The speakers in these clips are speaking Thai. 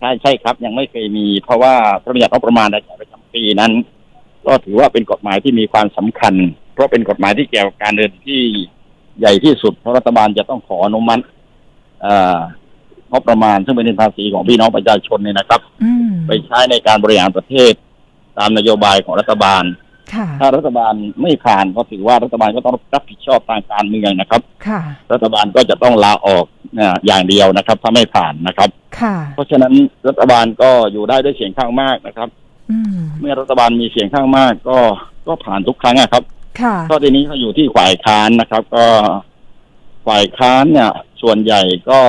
ใช่ใช่ครับ ยังไม่เคยมี เพราะว่าพระบัญญัติงบประมาณรายจ่ายประจำปีนั้น ก็ถือว่าเป็นกฎหมายที่มีความสำคัญ เพราะเป็นกฎหมายที่เกี่ยวกับการเดินที่ใหญ่ที่สุดเพราะรัฐบาลจะต้องขออนุมัติเอ่องบประมาณ ซึ่งเป็นเงินภาษีของพี่น้องประชาชนเนี่ยนะครับอืมไปใช้ในการบริหารประเทศ ตามนโยบายของรัฐบาลค่ะ ถ้ารัฐบาลไม่ผ่านก็ถือว่ารัฐบาลก็ต้องรับผิดชอบทางการเมืองนะครับค่ะรัฐบาลก็จะต้องลาออกนะอย่างเดียวนะครับ ถ้าไม่ผ่านนะครับค่ะเพราะฉะนั้นรัฐบาลก็อยู่ได้ด้วยเสียงข้างมากนะครับอืมเมื่อรัฐบาลมีเสียงข้างมากก็ก็ผ่านทุกครั้งอะครับค่ะก็ทีนี้เขาอยู่ที่ฝ่ายค้านนะครับ ก็ฝ่ายค้านเนี่ย ส่วนใหญ่ก็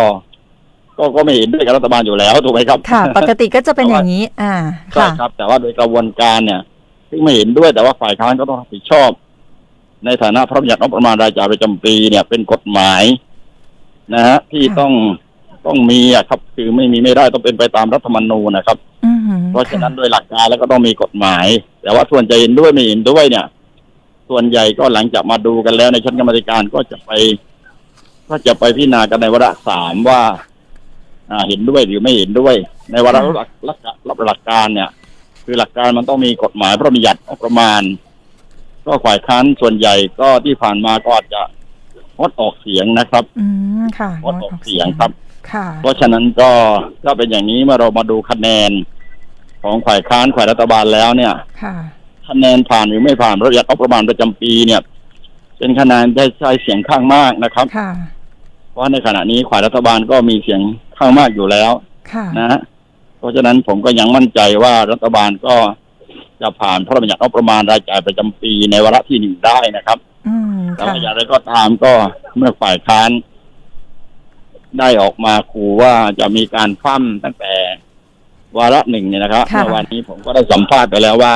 ก็ก็ไม่เห็นด้วยกับรัฐบาลอยู่แล้วถูกไหมครับ ค่ะ ปกติก็จะเป็นอย่างนี้ อ่าใช่ค่ะครับ แต่ว่าโดยกระบวนการเนี่ย ซึ่งไม่เห็นด้วยแต่ว่าฝ่ายค้านก็ต้องรับผิดชอบ ในฐานะพระบัญญัติงบประมาณรายจ่ายประจำปีเนี่ย เป็นกฎหมาย นะฮะที่ค่ะต้องต้องมีอะครับ คือไม่มีไม่ได้ต้องเป็นไปตามรัฐธรรมนูญนะครับอืมเพราะฉะนั้นค่โดยหลักการแล้วก็ต้องมีกฎหมาย แต่ว่าส่วนจะเห็นด้วยไม่เห็นด้วยเนี่ย ส่วนใหญ่ก็หลังจากมาดูกันแล้วในชั้นกรรมาธิการก็จะไป ก็จะไปพิจารณากันในวาระสามว่า อ่า เห็นด้วยหรือไม่เห็นด้วย ในวาระหลักหลักรับหลักการเนี่ย คือหลักการมันต้องมีกฎหมายพระบัญญัติงบประมาณ ก็ฝ่ายค้านส่วนใหญ่ก็ที่ผ่านมาก็อาจจะงดออกเสียงนะครับอืมค่ะงดออกเสียงครับค่ะเพราะฉะนั้นก็ก็เป็นอย่างนี้เมื่อเรามาดูคะแนนของฝ่ายค้านฝ่ายรัฐบาลแล้วเนี่ยค่ะคะแนนผ่านหรือไม่ผ่านระยะงบประมาณประจำปีเนี่ย เป็นคะแนนได้ใช้เสียงข้างมากนะครับค่ะเพราะในขณะนี้ฝ่ายรัฐบาลก็มีเสียงข้างมากอยู่แล้วค่ะนะฮะ เพราะฉะนั้นผมก็ยังมั่นใจว่ารัฐบาลก็จะผ่านพระราชบัญญัติงบประมาณรายจ่ายประจำปีในวาระที่หนึ่งได้นะครับอืมแต่ค่ะว่าอย่างไรก็ตามก็เมื่อฝ่ายค้านได้ออกมาขู่ว่าจะมีการคว่ำตั้งแต่วาระหนึ่งเนี่ยนะครับค่ะเมื่อวันนี้ผมก็ได้สัมภาษณ์ไปแล้วว่า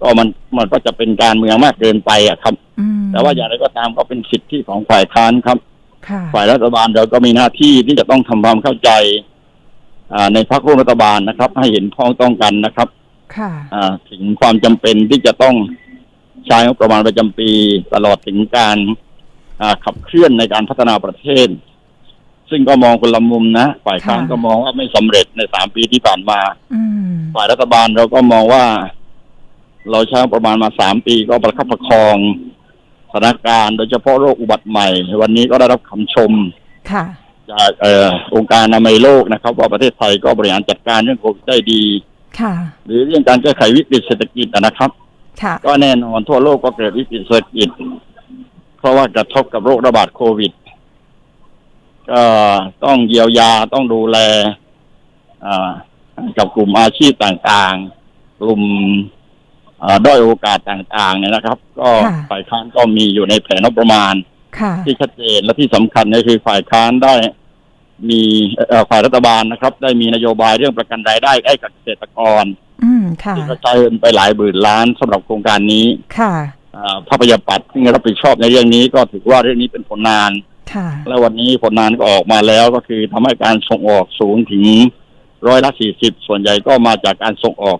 ก็มันมันก็จะเป็นการเมืองมากเกินไปอะครับอืมแต่ว่าอย่างไรก็ตามก็เป็นสิทธิของฝ่ายค้านครับค่ะฝ่ายรัฐบาลเราก็มีหน้าที่ที่จะต้องทำความเข้าใจอ่า ในพรรคร่วมรัฐบาลนะครับ ให้เห็นพ้องต้องกันนะครับ ค่ะ อ่าถึงความจำเป็นที่จะต้องใช้งบประมาณประจำปี ตลอดถึงการอ่าขับเคลื่อนในการพัฒนาประเทศ ซึ่งก็มองคนละมุมนะฝ่ายค้านค่ะ ก็มองว่าไม่สำเร็จในสามปีที่ผ่านมา อืม ฝ่ายรัฐบาลเราก็มองว่า เราใช้งบประมาณมาสามปีก็ประคับประคองสถานการณ์โดยเฉพาะโรคอุบัติใหม่ วันนี้ก็ได้รับคำชม ค่ะ จากเอ่อองค์การอนามัยโลกนะครับ ว่าประเทศไทยก็บริหารจัดการเรื่องโควิดได้ดีค่ะ หรือเรื่องการแก้ไขวิกฤตเศรษฐกิจนะครับค่ะก็แน่นอนทั่วโลกก็เกิดวิกฤตเศรษฐกิจ เพราะว่ากระทบกับโรคระบาดโควิดก็ต้องเยียวยาต้องดูแลอ่ากับกลุ่มอาชีพต่างๆ กลุ่มอ่าด้อยโอกาสต่างๆเนี่ยนะครับ ก็ค่ะฝ่ายค้านก็มีอยู่ในแผนงบประมาณค่ะ ที่ชัดเจนและที่สำคัญก็คือฝ่ายค้านได้ มีเอ่อฝ่ายรัฐบาลนะครับ ได้มีนโยบายเรื่องประกันรายได้ให้กับเกษตรกรอืมค่ะที่กระจายเงินไปหลายหมื่นล้านสำหรับโครงการนี้ค่ะอ่าพระประยาปัตย์ที่รับผิดชอบในเรื่องนี้ก็ถือว่าเรื่องนี้เป็นผลงานค่ะและวันนี้ผลงานก็ออกมาแล้วก็คือทำให้การส่งออกสูงถึงร้อยละสี่สิบส่วนใหญ่ก็มาจากการส่งออก